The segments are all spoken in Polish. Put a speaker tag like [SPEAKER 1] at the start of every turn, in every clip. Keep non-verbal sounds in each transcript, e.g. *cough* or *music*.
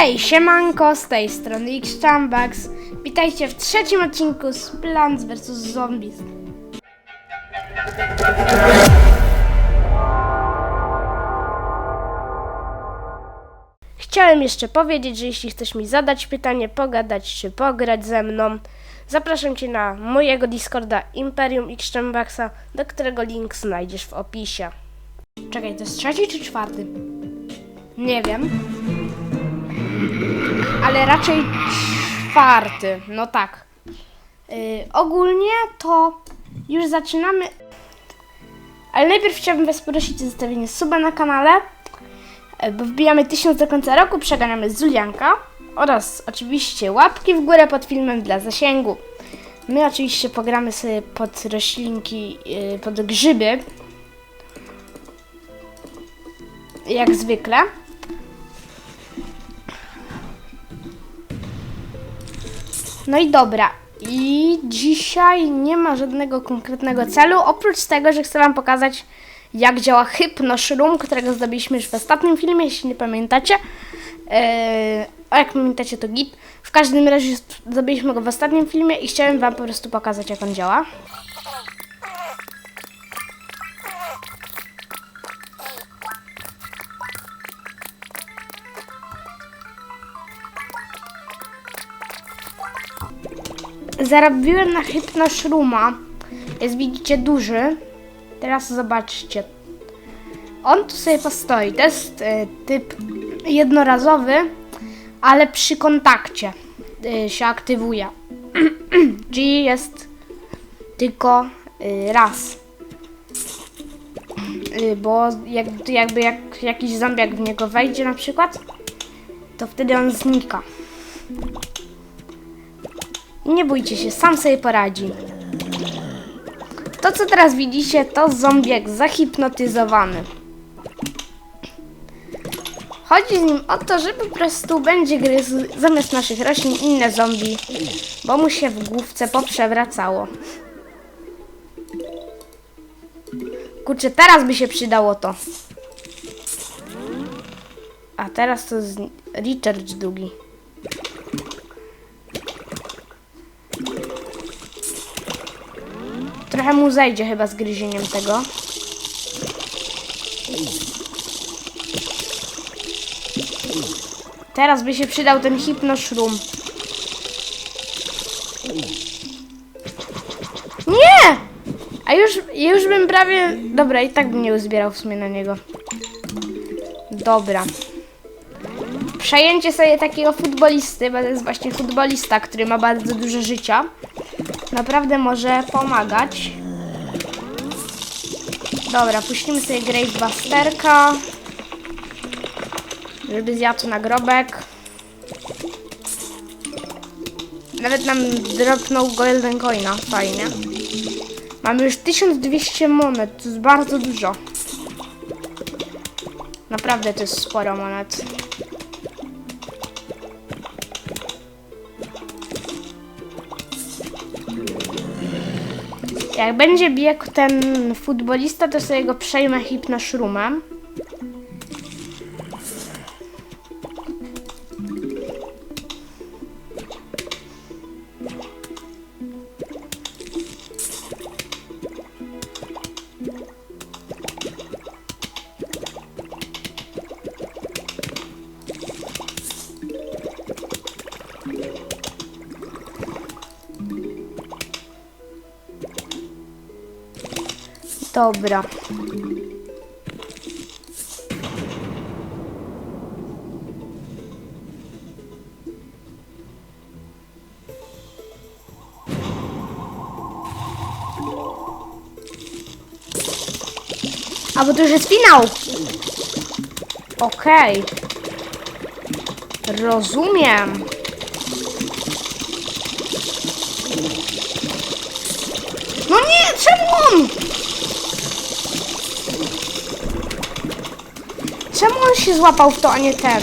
[SPEAKER 1] Hej, siemanko, z tej strony X-Chambax. Witajcie w trzecim odcinku z Plants vs. Zombies. Chciałem jeszcze powiedzieć, że jeśli chcesz mi zadać pytanie, pogadać czy pograć ze mną, zapraszam Cię na mojego Discorda Imperium X-Chambaxa, do którego link znajdziesz w opisie. Czekaj, to jest trzeci czy czwarty? Nie wiem ale raczej czwarty. No tak. Yy, ogólnie to już zaczynamy. Ale najpierw chciałbym Was prosić o zostawienie suba na kanale, yy, bo wbijamy 1000 do końca roku, przeganiamy Zulianka oraz oczywiście łapki w górę pod filmem dla zasięgu. My oczywiście pogramy sobie pod roślinki, yy, pod grzyby. Jak zwykle. No i dobra. I dzisiaj nie ma żadnego konkretnego celu, oprócz tego, że chcę Wam pokazać, jak działa hypnoshroom, którego zdobyliśmy już w ostatnim filmie, jeśli nie pamiętacie. Eee, a jak pamiętacie, to git. W każdym razie zdobyliśmy go w ostatnim filmie i chciałem Wam po prostu pokazać, jak on działa. Zarobiłem na hypnoshrooma. Jest, widzicie, duży. Teraz zobaczcie. On tu sobie postoi. To jest e, typ jednorazowy, ale przy kontakcie e, się aktywuje. *clears throat* Czyli jest tylko e, raz. E, bo jak, jakby jak jakiś zombiak w niego wejdzie na przykład, to wtedy on znika. Nie bójcie się, sam sobie poradzi. To, co teraz widzicie, to zombiak zahipnotyzowany. Chodzi z nim o to, że po prostu będzie gryzł zamiast naszych roślin inne zombie, bo mu się w główce poprzewracało. Kurczę, teraz by się przydało to. A teraz to jest recharge długi. Trochę mu zejdzie chyba z gryzieniem tego. Teraz by się przydał ten hipnoshroom. Nie! A już, już bym prawie... Dobra, i tak bym nie uzbierał w sumie na niego. Dobra. Przejęcie sobie takiego futbolisty, bo to jest właśnie futbolista, który ma bardzo dużo życia naprawdę może pomagać. Dobra, puścimy sobie Gravebusterka, żeby zjadł nagrobek. Nawet nam dropnął Golden Coina, fajnie. Mamy już 1200 monet, to jest bardzo dużo. Naprawdę to jest sporo monet. Jak będzie biegł ten futbolista, to sobie go przejmę hipnoszrumem. Dobra. A bo to już jest finał. Okej. Rozumiem. No nie, czemu on? Czemu on się złapał w to, a nie ten?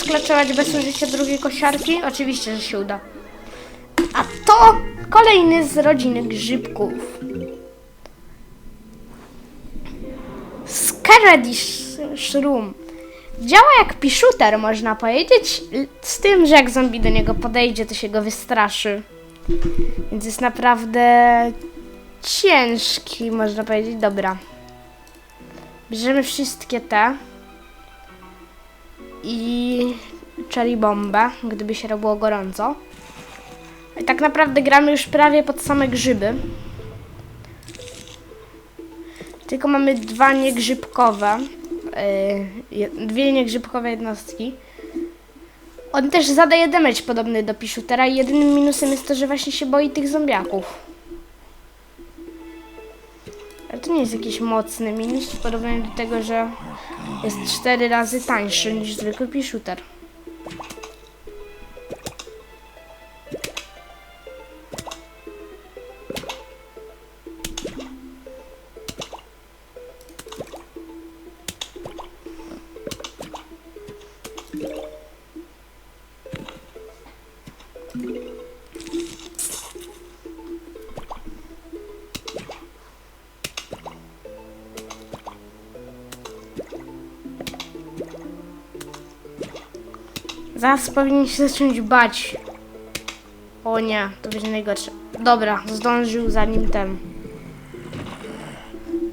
[SPEAKER 1] Sklaczować bez użycia drugiej kosiarki? Oczywiście, że się uda. A to kolejny z rodziny grzybków. Scaradish Shroom. Działa jak piszuter, można powiedzieć, z tym, że jak zombie do niego podejdzie, to się go wystraszy. Więc jest naprawdę ciężki, można powiedzieć. Dobra. Bierzemy wszystkie te i cherry bombę, gdyby się robiło gorąco. I tak naprawdę gramy już prawie pod same grzyby. Tylko mamy dwa niegrzybkowe, yy, dwie niegrzybkowe jednostki. On też zadaje damage podobny do Piszutera i jedynym minusem jest to, że właśnie się boi tych zombiaków. Ale to nie jest jakiś mocny minus w porównaniu do tego, że jest cztery razy tańszy niż zwykły Pishuter. Zaraz powinien się zacząć bać. O nie, to będzie najgorsze. Dobra, zdążył zanim ten.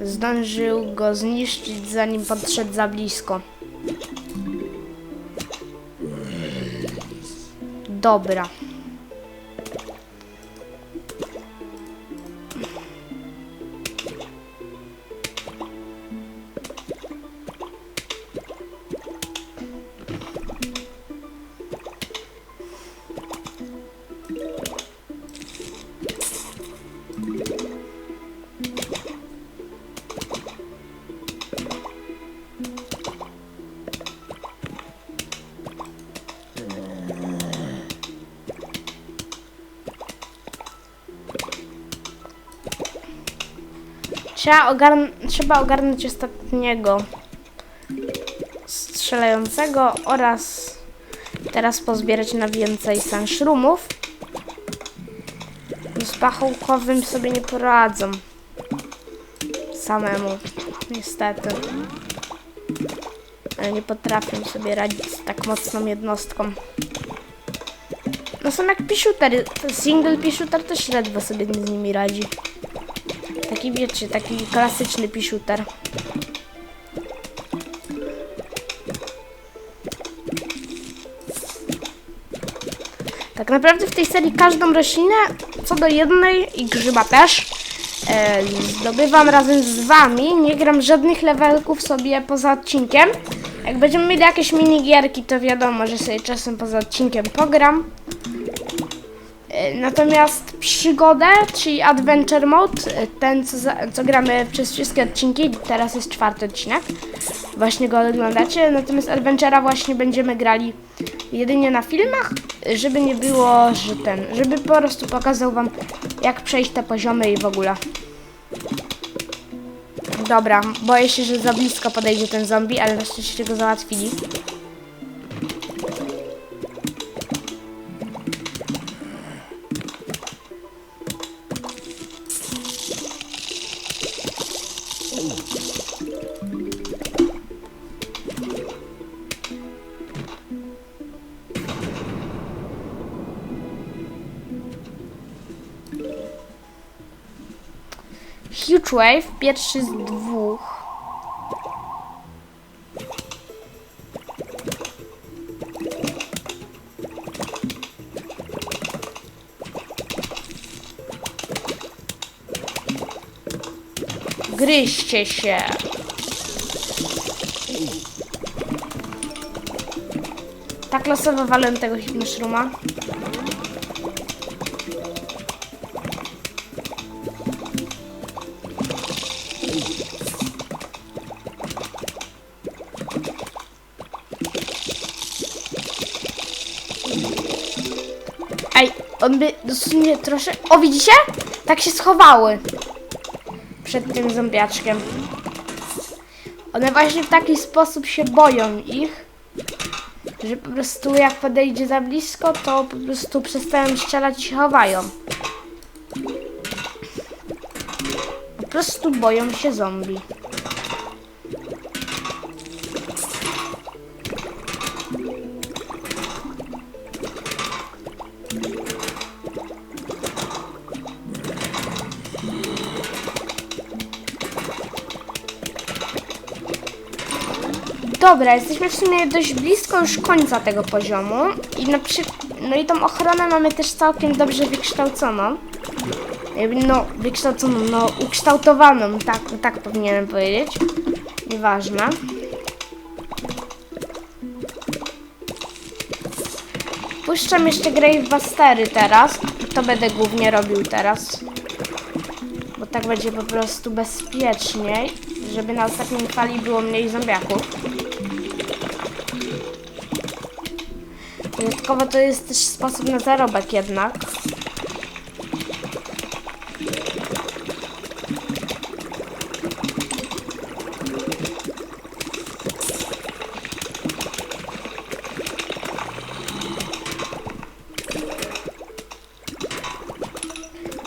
[SPEAKER 1] Zdążył go zniszczyć zanim podszedł za blisko. Dobra. Trzeba, ogarn- trzeba ogarnąć ostatniego strzelającego oraz teraz pozbierać na więcej sunshroomów. Z pachołkowym sobie nie poradzą. Samemu. Niestety. Ale nie potrafię sobie radzić z tak mocną jednostką. No są jak piszutery. Single piszuter też ledwo sobie z nimi radzi. Taki wiecie, taki klasyczny piszuter. Tak naprawdę w tej serii każdą roślinę, co do jednej i grzyba też, e, zdobywam razem z wami. Nie gram żadnych levelków sobie poza odcinkiem. Jak będziemy mieli jakieś minigierki, to wiadomo, że sobie czasem poza odcinkiem pogram. E, Natomiast przygodę, czyli Adventure Mode, e, ten co, za, co gramy przez wszystkie odcinki, teraz jest czwarty odcinek, właśnie go oglądacie, natomiast Adventure'a właśnie będziemy grali jedynie na filmach, żeby nie było, że ten, żeby po prostu pokazał wam jak przejść te poziomy i w ogóle. Dobra, boję się, że za blisko podejdzie ten zombie, ale na szczęście go załatwili. Huge Wave, pierwszy z dwóch. Gryźcie się. Tak losowo walę tego hipnoszruma. On by dosłownie troszkę... O, widzicie? Tak się schowały. Przed tym zombiaczkiem. One właśnie w taki sposób się boją ich, że po prostu jak podejdzie za blisko, to po prostu przestają strzelać i się chowają. Po prostu boją się zombie. Dobra, jesteśmy w sumie dość blisko już końca tego poziomu i na no i tą ochronę mamy też całkiem dobrze wykształconą. No, wykształconą, no ukształtowaną, tak, tak powinienem powiedzieć. Nieważne. Puszczam jeszcze Grave Bustery teraz. To będę głównie robił teraz. Bo tak będzie po prostu bezpieczniej, żeby na ostatniej fali było mniej zombiaków. Dodatkowo to jest też sposób na zarobek jednak.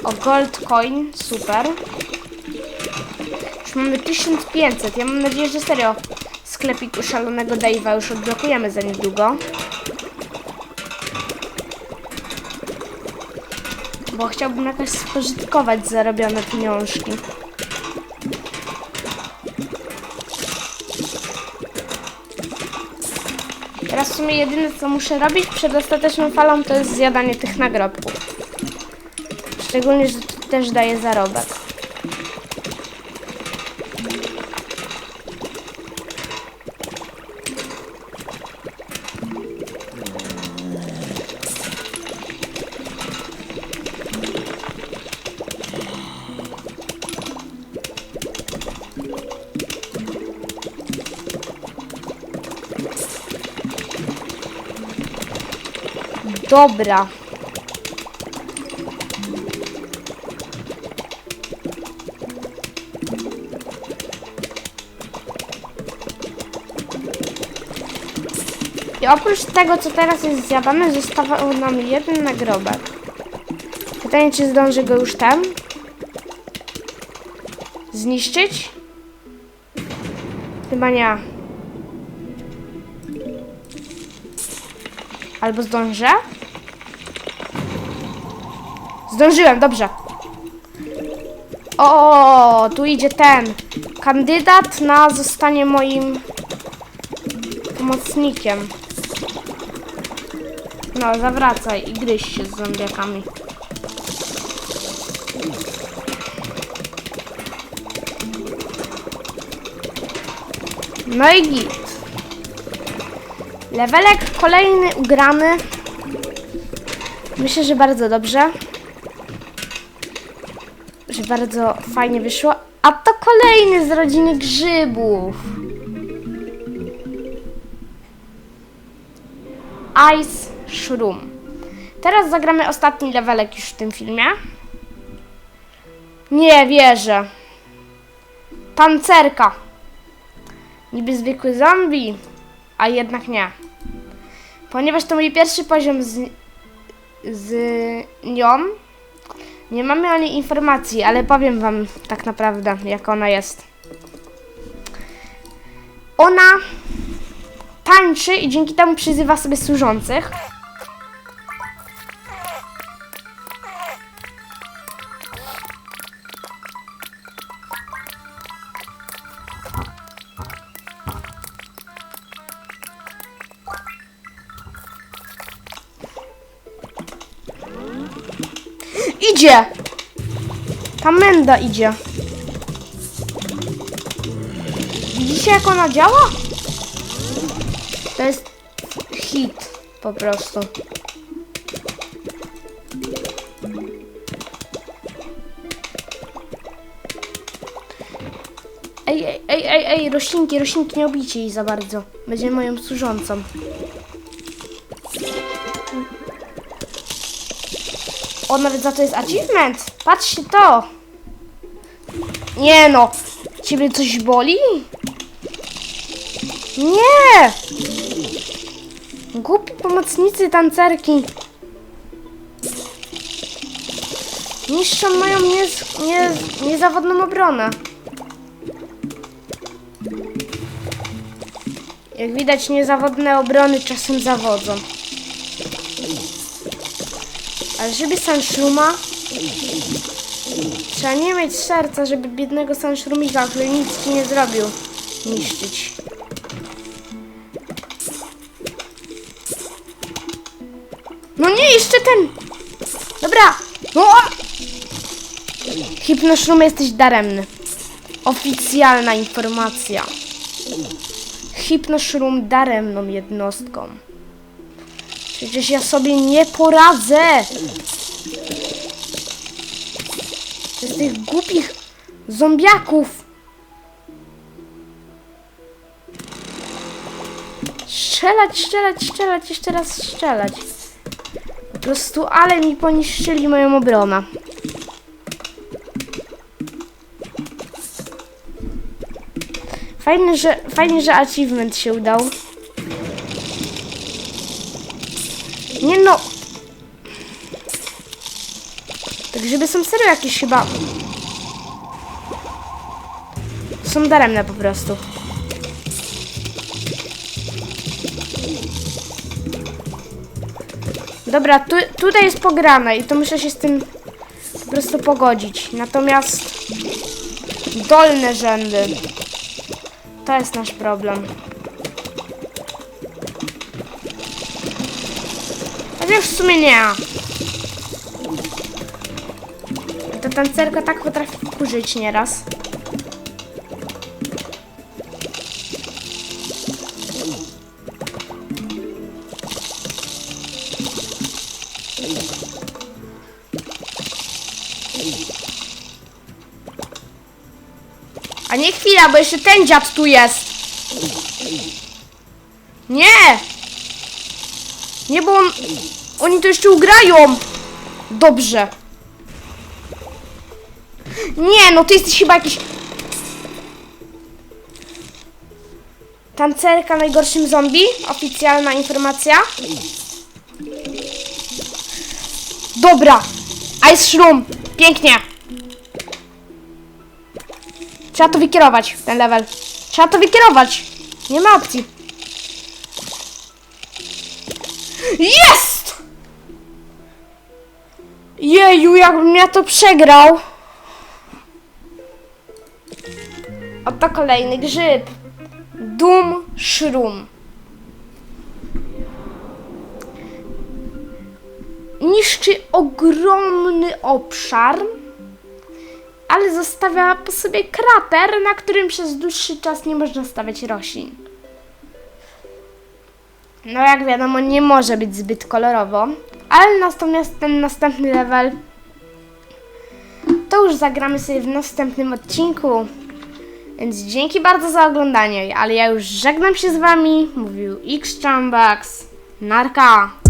[SPEAKER 1] O, gold coin, super. Już mamy 1500. Ja mam nadzieję, że serio sklepiku szalonego Dave'a już odblokujemy za niedługo. Bo chciałbym jakoś spożytkować zarobione pieniążki. Teraz w sumie jedyne co muszę robić przed ostateczną falą to jest zjadanie tych nagrobków. Szczególnie, że to też daje zarobek. Dobra. I oprócz tego, co teraz jest zjadane, zostawał nam jeden nagrobek. Pytanie, czy zdąży go już ten zniszczyć? Chyba nie. Albo zdążę? Zdążyłem, dobrze. O, tu idzie ten kandydat na zostanie moim pomocnikiem. No, zawracaj i gryź się z zombiakami. No i git. Levelek kolejny ugrany. Myślę, że bardzo dobrze. Bardzo fajnie wyszło. A to kolejny z rodziny grzybów. Ice Shroom. Teraz zagramy ostatni levelek już w tym filmie. Nie wierzę. Pancerka. Niby zwykły zombie, a jednak nie. Ponieważ to mój pierwszy poziom z, z nią, nie mamy o niej informacji, ale powiem wam tak naprawdę, jak ona jest. Ona tańczy i dzięki temu przyzywa sobie służących. Idzie! Ta menda idzie. Widzicie jak ona działa? To jest hit po prostu. Ej, ej, ej, ej, roślinki, roślinki, nie obijcie jej za bardzo. Będzie moją służącą. O, nawet za to jest achievement. Patrzcie to. Nie no. Ciebie coś boli? Nie! Głupi pomocnicy tancerki. Niszczą moją niez, nie, niezawodną obronę. Jak widać, niezawodne obrony czasem zawodzą. Ale żeby Sanshuma... Trzeba nie mieć serca, żeby biednego Sanshumika, który nic ci nie zrobił, niszczyć. No nie, jeszcze ten! Dobra! No! Hipnoszrum jesteś daremny. Oficjalna informacja. Hipnoszrum daremną jednostką. Przecież ja sobie nie poradzę! Z tych głupich zombiaków! Strzelać, strzelać, strzelać, jeszcze raz strzelać. Po prostu, ale mi poniszczyli moją obronę. Fajnie, że, fajnie, że achievement się udał. Nie no. Tak żeby są serio jakieś chyba. Są daremne po prostu. Dobra, tu, tutaj jest pograne i to muszę się z tym po prostu pogodzić. Natomiast dolne rzędy. To jest nasz problem. Chociaż w sumie nie. Ta tancerka tak potrafi wkurzyć nieraz. A nie chwila, bo jeszcze ten dziad tu jest. Nie! Nie, bo on, oni to jeszcze ugrają. Dobrze. Nie, no ty jesteś chyba jakiś... Tancerka najgorszym zombie? Oficjalna informacja. Dobra. Ice Shroom. Pięknie. Trzeba to wykierować, ten level. Trzeba to wykierować. Nie ma opcji. Jest! Jeju, jakbym ja to przegrał. Oto kolejny grzyb. Doom Shroom. Niszczy ogromny obszar, ale zostawia po sobie krater, na którym przez dłuższy czas nie można stawiać roślin. No jak wiadomo, nie może być zbyt kolorowo, ale natomiast ten następny level to już zagramy sobie w następnym odcinku. Więc dzięki bardzo za oglądanie, ale ja już żegnam się z wami. Mówił X Narka.